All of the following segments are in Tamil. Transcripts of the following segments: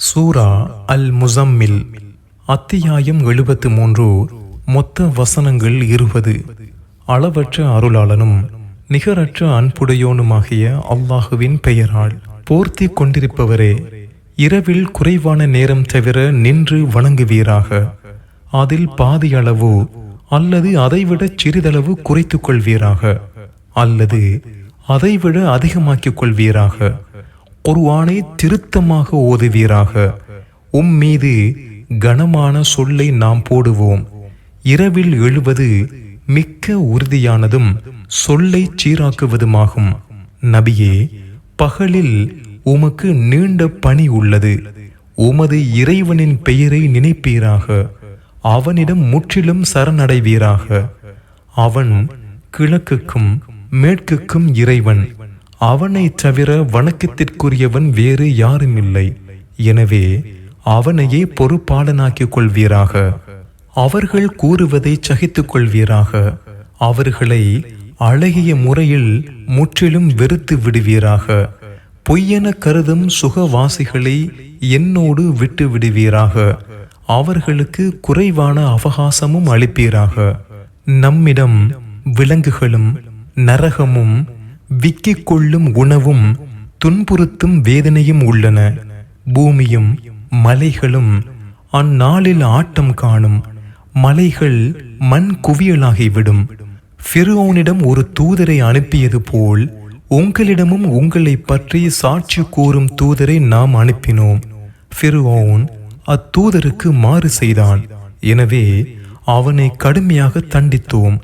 சூரா அல் முசம்மில் அத்தியாயம் எழுபத்து மூன்று மொத்த வசனங்கள் இருபது. அளவற்ற அருளாளனும் நிகரற்ற அன்புடையோனுமாகிய அல்லாஹுவின் பெயரால் போர்த்தி கொண்டிருப்பவரே இரவில் குறைவான நேரம் தவிர நின்று வணங்குவீராக. அதில் பாதியளவு அல்லது அதைவிட சிறிதளவு குறைத்துக் கொள்வீராக. அல்லது அதைவிட அதிகமாக்கிக் கொள்வீராக. குர்ஆனை திருத்தமாக ஓதுவீராக. உம் மீது கனமான சொல்லை நாம் போடுவோம். இரவில் எழுவது மிக்க உறுதியானதும் சொல்லை சீராக்குவதுமாகும். நபியே பகலில் உமக்கு நீண்ட பணி உள்ளது. உமது இறைவனின் பெயரை நினைப்பீராக. அவனிடம் முற்றிலும் சரணடைவீராக. அவன் கிழக்குக்கும் மேற்குக்கும் இறைவன். அவனைத் தவிர வணக்கத்திற்குரியவன் வேறு யாரும் இல்லை எனவே அவனையே பொறுப்பாளனாக்கிக் கொள்வீராக. அவர்கள் கூறுவதை சகித்துக் கொள்வீராக. அவர்களை அழகிய முறையில் முற்றிலும் வெறுத்து விடுவீராக. பொய்யென கருதும் சுகவாசிகளை என்னோடு விட்டு விடுவீராக. அவர்களுக்கு குறைவான அவகாசமும் அளிப்பீராக. நம்மிடம் விலங்குகளும் நரகமும் விக்கிக் கொள்ளும் உணவும் துன்புறுத்தும் வேதனையும் உள்ளன. பூமியும் மலைகளும் அந்நாளில் ஆட்டம் காணும். மலைகள் மண் குவியலாகிவிடும். ஃபிரோனிடம் ஒரு தூதரை அனுப்பியது போல் உங்களிடமும் உங்களை பற்றி சாட்சி கூறும் தூதரை நாம் அனுப்பினோம். ஃபிரோன் அத்தூதருக்கு மாறு செய்தான். எனவே அவனை கடுமையாக தண்டித்தோம்.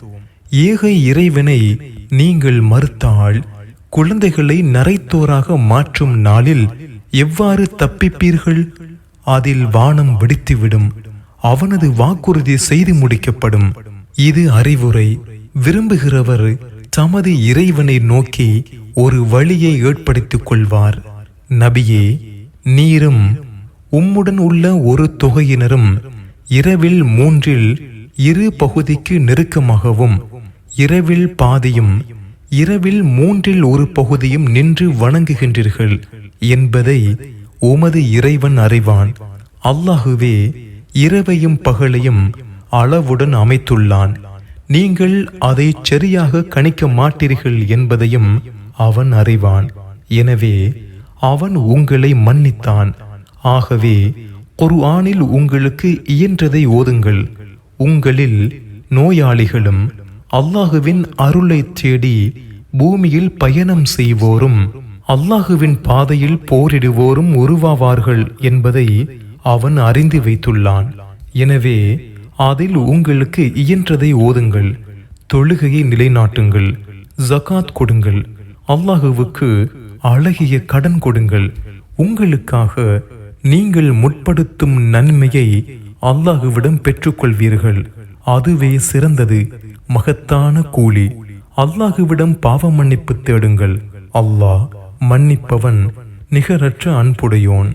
ஏக இறைவனை நீங்கள் மறுத்தால் குழந்தைகளை நரைத்தோராக மாற்றும் நாளில் எவ்வாறு தப்பிப்பீர்கள்? அதில் வானம் வெடித்துவிடும். அவனது வாக்குறுதி செய்து முடிக்கப்படும். இது அறிவுரை. விரும்புகிறவர் தமது இறைவனை நோக்கி ஒரு வழியை ஏற்படுத்திக் கொள்வார். நபியே நீரும் உம்முடன் உள்ள ஒரு தொகையினரும் இரவில் மூன்றில் இரு பகுதிக்கு நெருக்கமாகவும் இரவில் பாதியும் இரவில் மூன்றில் ஒரு பகுதியும் நின்று வணங்குகின்றீர்கள் என்பதை உமது இறைவன் அறிவான். அல்லாஹுவே இரவையும் பகலையும் அளவுடன் அமைத்துள்ளான். நீங்கள் அதை சரியாக கணிக்க மாட்டீர்கள் என்பதையும் அவன் அறிவான். எனவே அவன் உங்களை மன்னித்தான். ஆகவே குர்ஆனில் உங்களுக்கு இயன்றதை ஓதுங்கள். உங்களில் நோயாளிகளும் அல்லாஹுவின் அருளை தேடி பூமியில் பயணம் செய்வோரும் அல்லாஹுவின் பாதையில் போரிடுவோரும் உருவாவார்கள் என்பதை அவன் அறிந்து வைத்துள்ளான். எனவே அதில் உங்களுக்கு இயன்றதை ஓதுங்கள் தொழுகையை நிலைநாட்டுங்கள் ஜகாத் கொடுங்கள் அல்லாஹுவுக்கு அழகிய கடன் கொடுங்கள். உங்களுக்காக நீங்கள் முற்படுத்தும் நன்மையை அல்லாஹுவிடம் பெற்றுக்கொள்வீர்கள். அதுவே சிறந்தது. மகத்தான கூலி. அல்லாஹுவிடம் பாவ மன்னிப்பு தேடுங்கள். அல்லாஹ் மன்னிப்பவன் நிகரற்ற அன்புடையோன்.